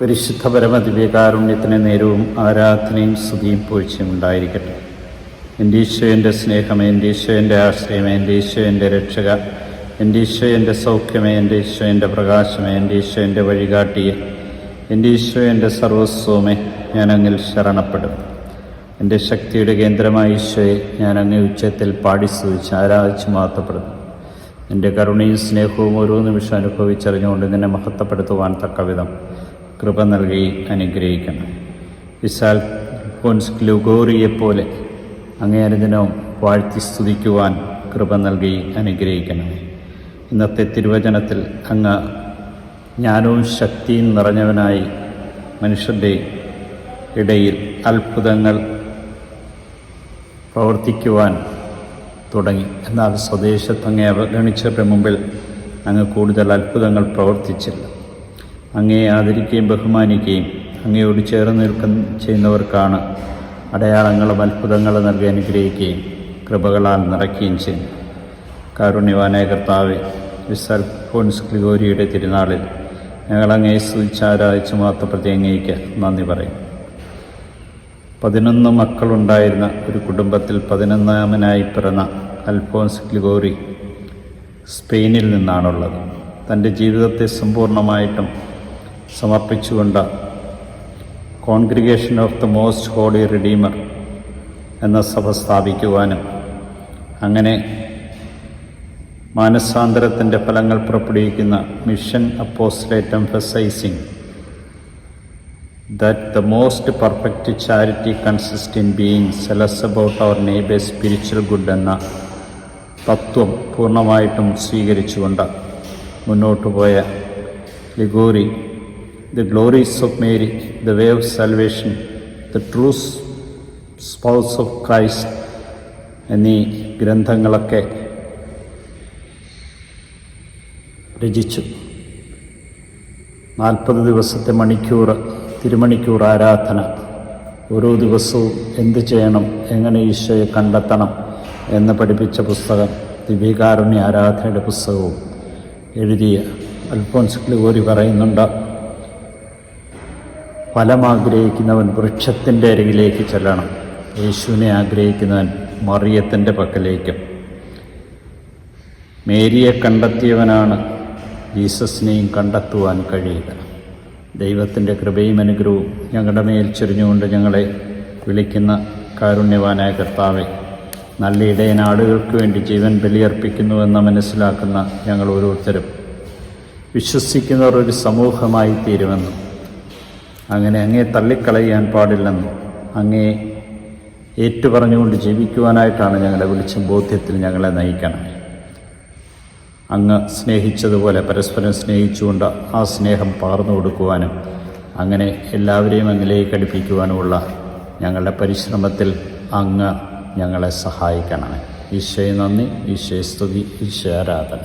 പരിശുദ്ധ പരമദിവ്യകാരുണ്യത്തിന് നേരവും ആരാധനയും സ്തുതിയും പൂഴ്ചയും ഉണ്ടായിരിക്കട്ടെ. എന്റെ ഈശോയന്റെ സ്നേഹമേ എന്റെ ഈശോയുടെ ആശ്രയമേ എന്റെ ഈശോയുടെ രക്ഷക എന്റെ ഈശോയുടെ സൗഖ്യമേ എന്റെ ഈശോയുടെ പ്രകാശമേ എന്റെ ഈശോയുടെ വഴികാട്ടിയെ എന്റെ ഈശോയുടെ സർവസ്വമേ ഞാനങ്ങിൽ ശരണപ്പെടും. എന്റെ ശക്തിയുടെ കേന്ദ്രമായ ഈശോയെ ഞാൻ അങ്ങേ ഉച്ചത്തിൽ പാടി സ്തുതിച്ച് ആരാധിച്ച് മഹത്വപ്പെടുന്നു എന്റെ കരുണയും സ്നേഹവും ഓരോ നിമിഷം അനുഭവിച്ചറിഞ്ഞുകൊണ്ട് നിന്നെ മഹത്വപ്പെടുത്തുവാൻ തക്കവിധം. കൃപ നൽകി അനുഗ്രഹിക്കണം വിശാൽ കോൺസ് ഗ്ലുഗോറിയെപ്പോലെ അങ്ങേരുദിനവും വാഴ്ത്തി സ്തുതിക്കുവാൻ കൃപ നൽകി അനുഗ്രഹിക്കണമേ. ഇന്നത്തെ തിരുവചനത്തിൽ അങ്ങ് ജ്ഞാനവും ശക്തിയും നിറഞ്ഞവനായി മനുഷ്യരുടെ ഇടയിൽ അത്ഭുതങ്ങൾ പ്രവർത്തിക്കുവാൻ തുടങ്ങി. എന്നാൽ സ്വദേശത്ത് അങ്ങേ അവഗണിച്ചവരുടെ മുമ്പിൽ അങ്ങ് കൂടുതൽ അത്ഭുതങ്ങൾ പ്രവർത്തിച്ചില്ല. അങ്ങയെ ആദരിക്കുകയും ബഹുമാനിക്കുകയും അങ്ങയോട് ചേർന്ന് നിൽക്കുന്ന ചെയ്യുന്നവർക്കാണ് അടയാളങ്ങളും അത്ഭുതങ്ങളും നൽകി അനുഗ്രഹിക്കുകയും കൃപകളാൽ നിറയ്ക്കുകയും ചെയ്യും കാരുണ്യവാനായ കർത്താവ് വിസാൽ ഫോൺസ് ഗ്ലിഗോരിയുടെ തിരുനാളിൽ ഞങ്ങൾ അങ്ങയെ സ്തുതിച്ചാരാധിച്ച് മാത്രപ്രതി അങ്ങേക്ക് നന്ദി പറയും പതിനൊന്ന് മക്കളുണ്ടായിരുന്ന ഒരു കുടുംബത്തിൽ പതിനൊന്നാമനായി പിറന്ന അൽഫോൻസ് ഗ്ലിഗോറി സ്പെയിനിൽ നിന്നാണുള്ളത്. തന്റെ ജീവിതത്തെ സമ്പൂർണമായിട്ടും സമർപ്പിച്ചുകൊണ്ട് congregation of the most holy redeemer എന്ന സഭ സ്ഥാപിക്കുവാനും അങ്ങനെ മാനസാന്തരത്തിന്റെ ഫലങ്ങൾ പുറപ്പെടുവിക്കുന്ന mission apostolate emphasizing that the most perfect charity consist in being zealous about our neighbor's spiritual good എന്ന തത്വം പൂർണമായിട്ടും സ്വീകരിച്ചുകൊണ്ട് മുന്നോട്ട് പോയ Liguori the glories of Mary, the way of salvation, the true spouse of Christ എന്നീ ഗ്രന്ഥങ്ങളൊക്കെ രചിച്ചു. നാൽപ്പത് ദിവസത്തെ മണിക്കൂർ തിരുമണിക്കൂർ ആരാധന. ഓരോ ദിവസവും എന്ത് ചെയ്യണം എങ്ങനെ ഈശോയെ കണ്ടെത്തണം എന്ന് പഠിപ്പിച്ച പുസ്തകം ദിവ്യകാരുണ്യ ആരാധനയുടെ പുസ്തകവും എഴുതിയ അൽഫോൻസ് ക്ലിഗോരി പറയുന്നുണ്ട്. ഫലം ആഗ്രഹിക്കുന്നവൻ വൃക്ഷത്തിന്റെ അരികിലേക്ക് ചെല്ലണം. യേശുവിനെ ആഗ്രഹിക്കുന്നവൻ മറിയത്തിന്റെ പക്കലേക്കും. മേരിയെ കണ്ടെത്തിയവനാണ് ജീസസിനെയും കണ്ടെത്തുവാൻ കഴിയുക. ദൈവത്തിന്റെ കൃപയും അനുഗ്രഹവും ഞങ്ങളുടെ മേൽ ചൊരിഞ്ഞുകൊണ്ട് ഞങ്ങളെ വിളിക്കുന്ന കാരുണ്യവാനായ കർത്താവെ നല്ല ഇടയനാടുകൾക്ക് വേണ്ടി ജീവൻ ബലിയർപ്പിക്കുന്നുവെന്ന് മനസ്സിലാക്കുന്ന ഞങ്ങൾ ഓരോരുത്തരും വിശ്വസിക്കുന്നവർ ഒരു സമൂഹമായി തീരുമെന്നും അങ്ങനെ അങ്ങേ തള്ളിക്കളയാൻ പാടില്ലെന്ന് അങ്ങേ ഏറ്റുപറഞ്ഞുകൊണ്ട് ജീവിക്കുവാനായിട്ടാണ് ഞങ്ങളെ വിളിച്ചും ബോധ്യത്തിൽ ഞങ്ങളെ നയിക്കണം അങ്ങ് സ്നേഹിച്ചതുപോലെ പരസ്പരം സ്നേഹിച്ചുകൊണ്ട് ആ സ്നേഹം പകർന്നു കൊടുക്കുവാനും അങ്ങനെ എല്ലാവരെയും അങ്ങിലേക്ക് അടുപ്പിക്കുവാനുമുള്ള ഞങ്ങളുടെ പരിശ്രമത്തിൽ അങ്ങ് ഞങ്ങളെ സഹായിക്കണമേ. ഈശോയെ നന്ദി ഈശോയെ സ്തുതി ഈശോ ആരാധന.